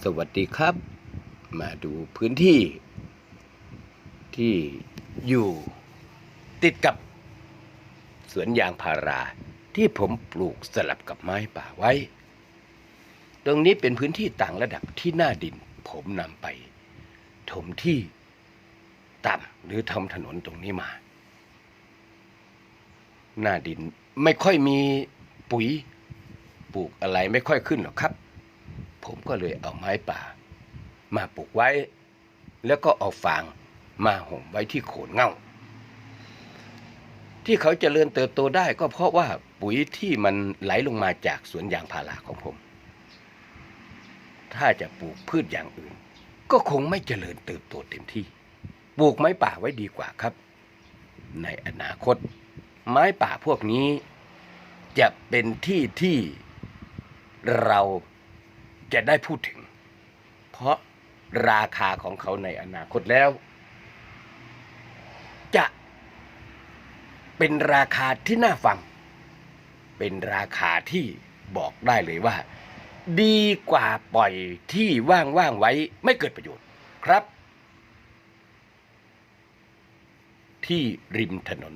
สวัสดีครับ มาดูพื้นที่ ที่อยู่ติดกับ สวนยางพาราที่ผมปลูกสลับกับไม้ป่าไว้ ตรงนี้เป็นพื้นที่ต่างระดับที่หน้าดิน ผมนำไป ถมที่ต่ำหรือทำถนนตรงนี้มา หน้าดินไม่ค่อยมีปุ๋ย ปลูกอะไรไม่ค่อยขึ้นหรอกครับ ผมก็เลยเอาไม้ป่า มาปลูกไว้ แล้วก็เอาฟางมาห่มไว้ที่โคนเง่า ที่เขาจเจริญเติบโตได้ก็เพราะว่าปุ๋ยที่มันไหลลงมาจากสวนยางพาราของผม ถ้าจะปลูกพืชอย่างอื่น ก็คงไม่เจริญเติบโตเต็มที่ ปลูกไม้ป่าไว้ดีกว่าครับ ในอนาคต ไม้ป่าพวกนี้จะเป็นที่ที่เรา จะได้พูดถึง เพราะราคาของเขาในอนาคตแล้ว จะเป็นราคาที่น่าฟัง เป็นราคาที่บอกได้เลยว่า ดีกว่าปล่อยที่ว่างๆไว้ไม่เกิดประโยชน์ครับ ที่ริมถนน